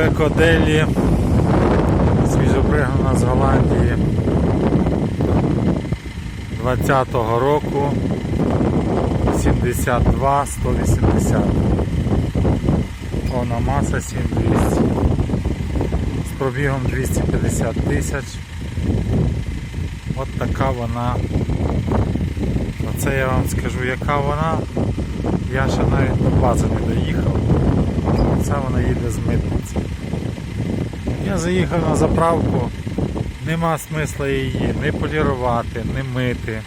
Івеко Делі, свіжопригнана з Голландії 20-го року 72 180. Повна маса 7200. З пробігом 250 тисяч. От така вона. Оце я вам скажу, яка вона. Я ще навіть до бази не доїхав. Це вона їде з митниці. Я заїхав на заправку, нема смисла її не полірувати, не мити,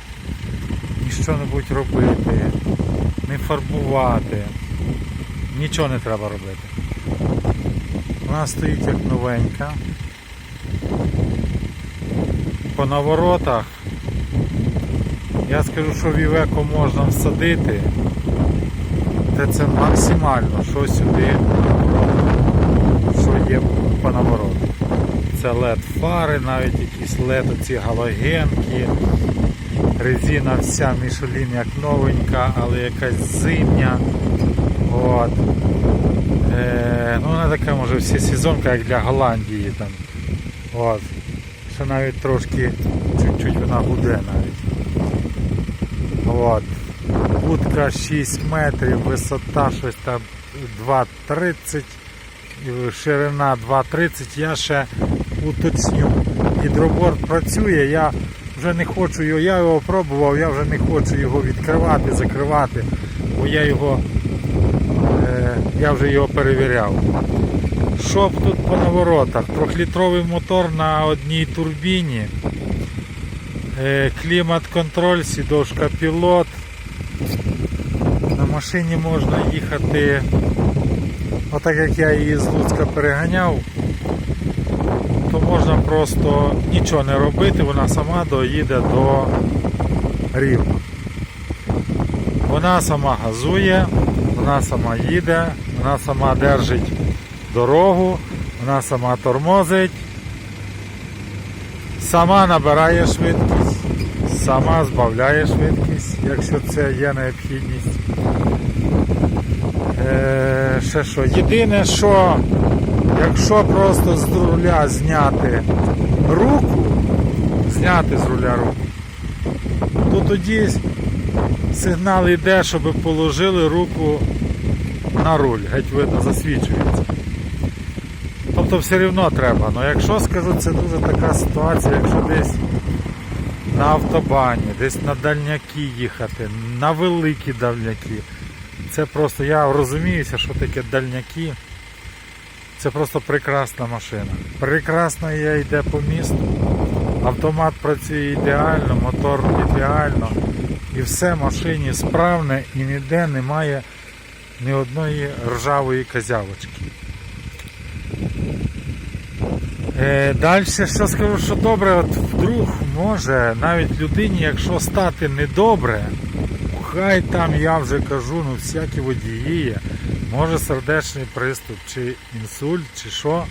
ні що-небудь робити, не фарбувати. Нічого не треба робити. Вона стоїть як новенька. По наворотах я скажу, що в Івеко можна всадити. Та це максимально, що сюди що є по навороту. Це LED фари, навіть якісь LED оці галогенки, резина вся Мішелін як новенька, але якась зимня. От. Е, ну вона така може всі сезонка, як для Голландії там. От. Ще навіть трошки чуть-чуть вона гуде навіть. От. Будка 6 метрів, висота щось там 2,30, ширина 2,30. Я ще уточню. Гідроборд працює, я вже не хочу його, я його пробував, я вже не хочу його відкривати, закривати, бо я його е, я вже його перевіряв. Що тут по наворотах? Трьохлітровий мотор на одній турбіні. Е, Клімат-контроль, сідошка пілот. Машині можна їхати, отак як я її з Луцька переганяв, то можна просто нічого не робити, вона сама доїде до рівно. Вона сама газує, вона сама їде, вона сама держить дорогу, вона сама тормозить, сама набирає швидкість, сама збавляє швидкість, якщо це є необхідність. Ще що? Єдине, що якщо просто з руля зняти руку, зняти з руля руку, то тоді сигнал йде, щоб положили руку на руль, геть видно засвічується. Тобто все одно треба. Ну якщо скажу, це дуже така ситуація, якщо десь на автобані, десь на дальняки їхати, на великі дальняки. Це просто, я розуміюся, що таке дальняки. Це просто прекрасна машина. Прекрасно я йде по місту. Автомат працює ідеально, мотор ідеально. І все в машині справне і ніде немає ні одної ржавої козявочки. Е, Далі що скажу, що добре, от вдруг може навіть людині, якщо стати недобре, хай там я вже кажу, ну всякі водії є, може сердечний приступ, чи інсульт, чи що,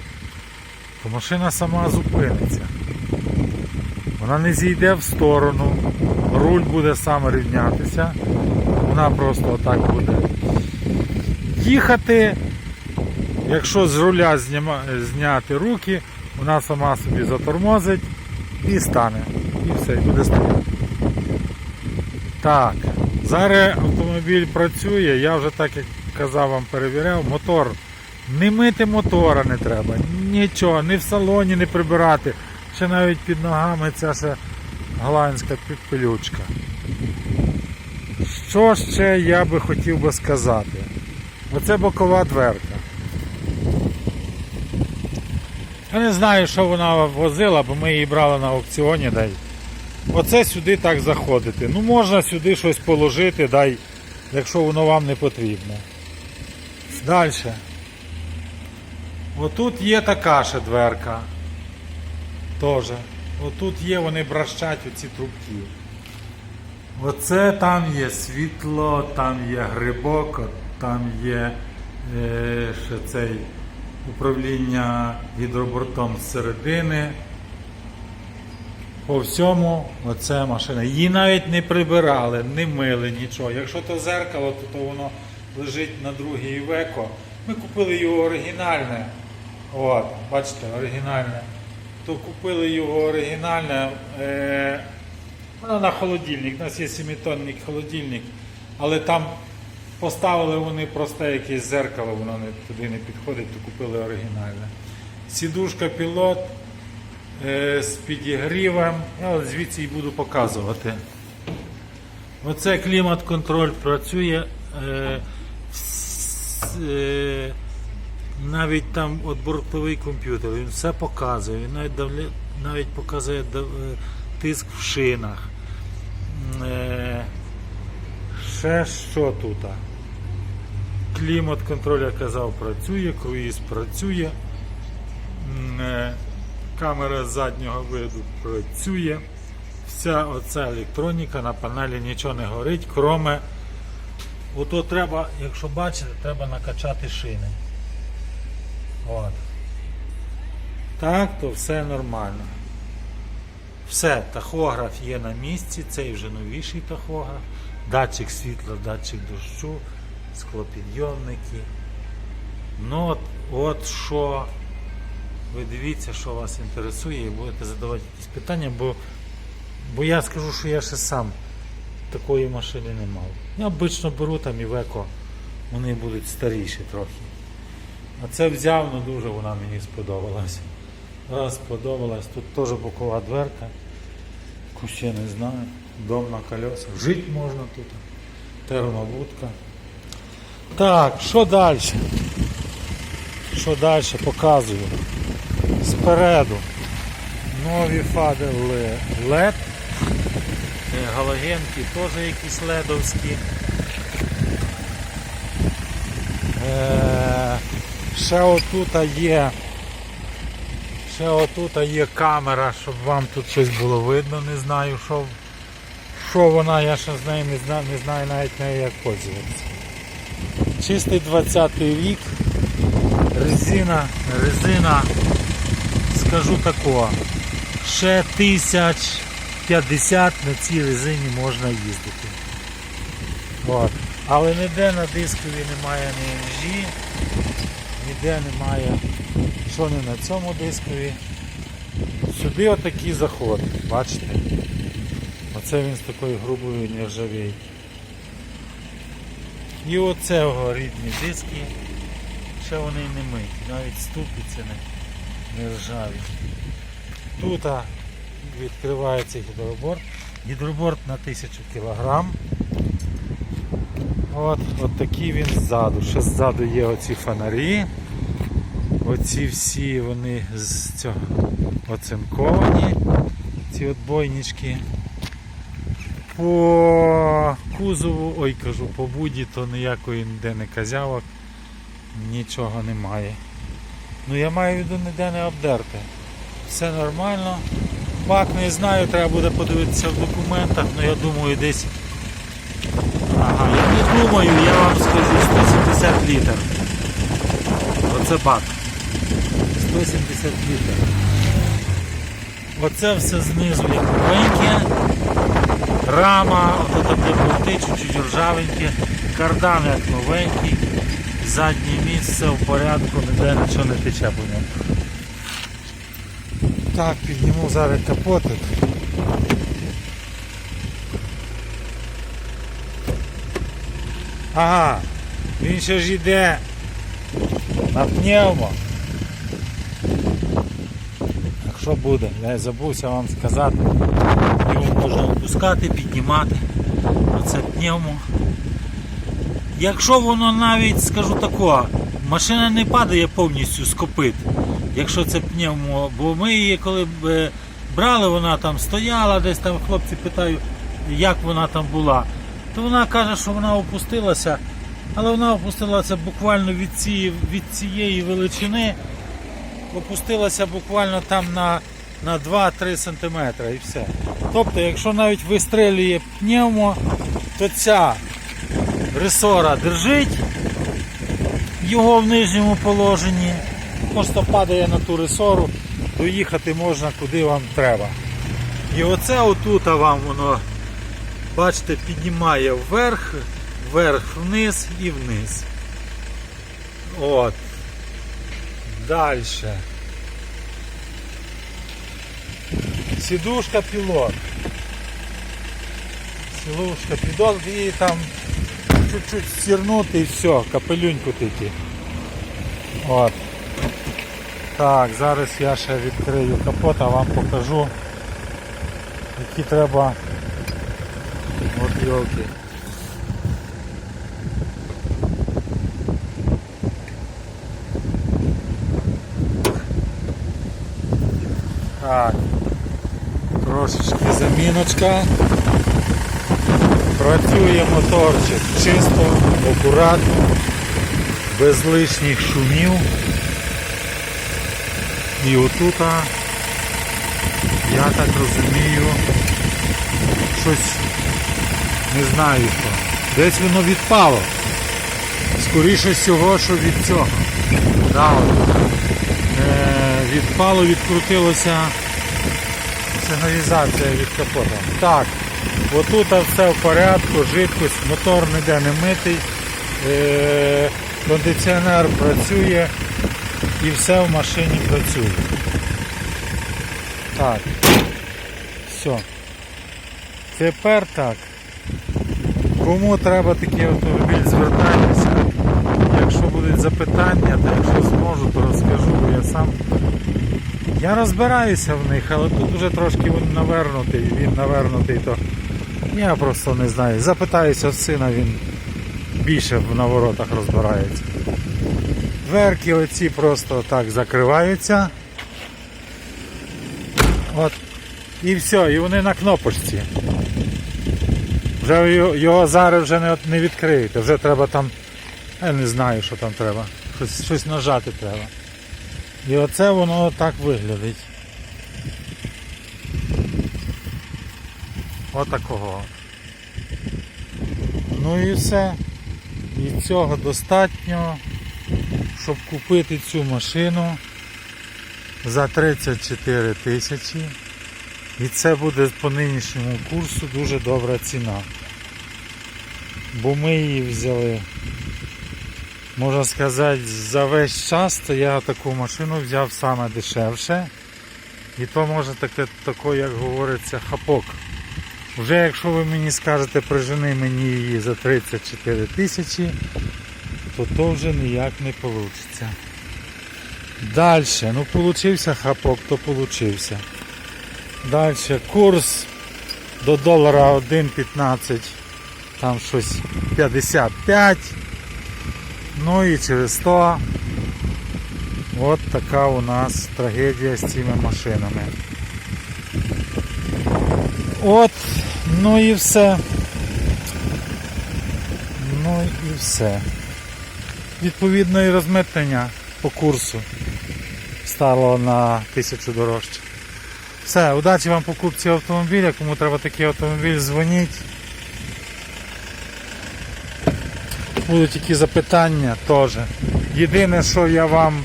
то машина сама зупиниться. Вона не зійде в сторону, руль буде сам рівнятися, вона просто отак буде їхати. Якщо з руля зняти руки, вона сама собі затормозить і стане. І все, і буде стояти. Так, зараз автомобіль працює, я вже так як казав вам перевіряв, мотор. Не мити мотора не треба, нічого, ні в салоні не прибирати. Ще навіть під ногами ця ще голландська пилючка. Що ще я би хотів би сказати? Оце бокова дверка. Я не знаю, що вона возила, бо ми її брали на аукціоні. Дай. Оце сюди так заходити. Ну можна сюди щось положити, дай, якщо воно вам не потрібно. Далі. Отут є така ще дверка. Теж. Отут є, вони бращать оці трубки. Оце там є світло, там є грибок, там є е, ще цей управління гідробортом з середини. По всьому оце машина. Її навіть не прибирали, не мили нічого. Якщо то зеркало, то, то воно лежить на другій веко. Ми купили його оригінальне. От, бачите, оригінальне. То купили його оригінальне. Е, воно на холодильник. У нас є 7-тонний холодильник, але там поставили вони просте якесь зеркало, воно не, туди не підходить, то купили оригінальне. Сідушка пілот з підігрівом. Я звідси і буду показувати. Оце клімат-контроль працює. Е, е, навіть там от бортовий комп'ютер, він все показує, він навіть, навіть показує е, тиск в шинах. Е, ще що тут? Клімат контроль, я казав, працює, круїз працює. Камера заднього виду працює. Вся оця електроніка на панелі нічого не горить, кроме ото треба, якщо бачите, треба накачати шини. От. Так, то все нормально. Все, тахограф є на місці, цей вже новіший тахограф, датчик світла, датчик дощу, склопідйомники. Ну от, от що ви дивіться, що вас інтересує, і будете задавати якісь питання, бо, бо я скажу, що я ще сам такої машини не мав. Я обично беру там і веко, вони будуть старіші трохи. А це взяв, ну дуже вона мені сподобалась. Раз сподобалась. Тут теж бокова дверка. Ще не знаю. Дом на колесах. Жити можна тут. Термобудка. Так, що далі? Що далі показую? Спереду. Нові фари LED. Е, Галогенки теж якісь ледовські. Е, Ще отут є. Ще отут є камера, щоб вам тут щось було видно, не знаю, що, що вона, я ще з нею не знаю, не знаю навіть нею як пользуватися. Чистий 20-й рік. Резина, резина, скажу такого, ще 1050 на цій резині можна їздити. От. Але ніде на дискові немає ні MG, ніде немає, що не на цьому дискові. Сюди отакий заход, бачите? Оце він з такої грубої нержавійки. І оце його рідні диски, ще вони не миті, навіть ступиці не, не. Тут відкривається гідроборт. Гідроборт на 1000 кг. От, от такий він ззаду. Ще ззаду є оці фонарі. Оці всі вони з цього оцинковані, ці от бойнички. По кузову, ой кажу, по буді, то ніякої ніде не казявок, нічого немає. Ну я маю в виду ніде не обдерте. Все нормально. Бак не знаю, треба буде подивитися в документах, але я думаю десь. Ага, я не думаю, я вам скажу 170 літр. Оце бак. 170 літр. Оце все знизу як новеньке. Рама, ото таке болти, чуть-чуть ржавеньке, кардан як новенький, задній міст, все в порядку, ніде нічого не тече по ньому. Так, підніму зараз капотик. Ага, він ще ж йде на пневмо. Так що буде? Я забувся вам сказати. Його можна опускати, піднімати. Оце пневмо. Якщо воно навіть, скажу такого, машина не падає повністю з копит, якщо це пневмо, бо ми її коли б, е, брали, вона там стояла, десь там хлопці питають, як вона там була, то вона каже, що вона опустилася, але вона опустилася буквально від цієї, від цієї величини, опустилася буквально там на, на 2-3 см і все. Тобто, якщо навіть вистрелює пневмо, то ця ресора держить його в нижньому положенні, просто падає на ту ресору, доїхати можна куди вам треба. І оце отут вам воно, бачите, піднімає вверх, вверх, вниз і вниз. От. Дальше. Сідушка пілот. Сідушка пілот і там чуть-чуть стірнути і все, капелюньку тільки. От. Так, зараз я ще відкрию капот, а вам покажу, які треба от йолки. Так, трошечки заміночка. Працює моторчик чисто, акуратно, без лишніх шумів. І отута, я так розумію, щось не знаю що. Десь воно відпало. Скоріше всього, що від цього. Да, от. Е, відпало, відкрутилося сигналізація від капота. Так, отут все в порядку, жидкость, мотор ніде не митий, е, кондиціонер працює і все в машині працює. Так. Все. Тепер так. Кому треба такий автомобіль, звертайтеся. Якщо будуть запитання, то якщо зможу, то розкажу, бо я сам. Я розбираюся в них, але тут вже трошки він навернутий, він навернутий, то я просто не знаю. Запитаюся в сина, він більше в наворотах розбирається. Дверки оці просто так закриваються. От. І все, і вони на кнопочці. Вже його зараз вже не, не відкриєте, вже треба там, я не знаю, що там треба. Щось, щось нажати треба. І оце воно так виглядить. Отакого. Ну і все. І цього достатньо, щоб купити цю машину за 34 тисячі. І це буде по нинішньому курсу дуже добра ціна. Бо ми її взяли, можна сказати, за весь час то я таку машину взяв саме дешевше. І то може таке, тако, як говориться, хапок. Вже якщо ви мені скажете, прижени мені її за 34 тисячі, то то вже ніяк не вийде. Далі, ну получився хапок, то получився. Далі курс до долара 1.15, там щось 55. Ну і через то от така у нас трагедія з цими машинами. От, ну і все. Ну і все. Відповідно і розмитнення по курсу стало на тисячу дорожче. Все, удачі вам покупці автомобіля. Кому треба такий автомобіль, дзвоніть. Будуть які запитання теж. Єдине, що я вам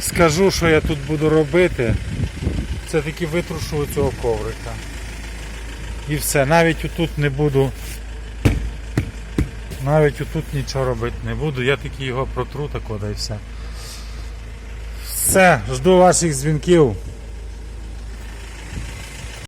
скажу, що я тут буду робити, це таки витрушу цього коврика. І все, навіть отут не буду. Навіть отут нічого робити не буду, я таки його протру так і все. Все, жду ваших дзвінків.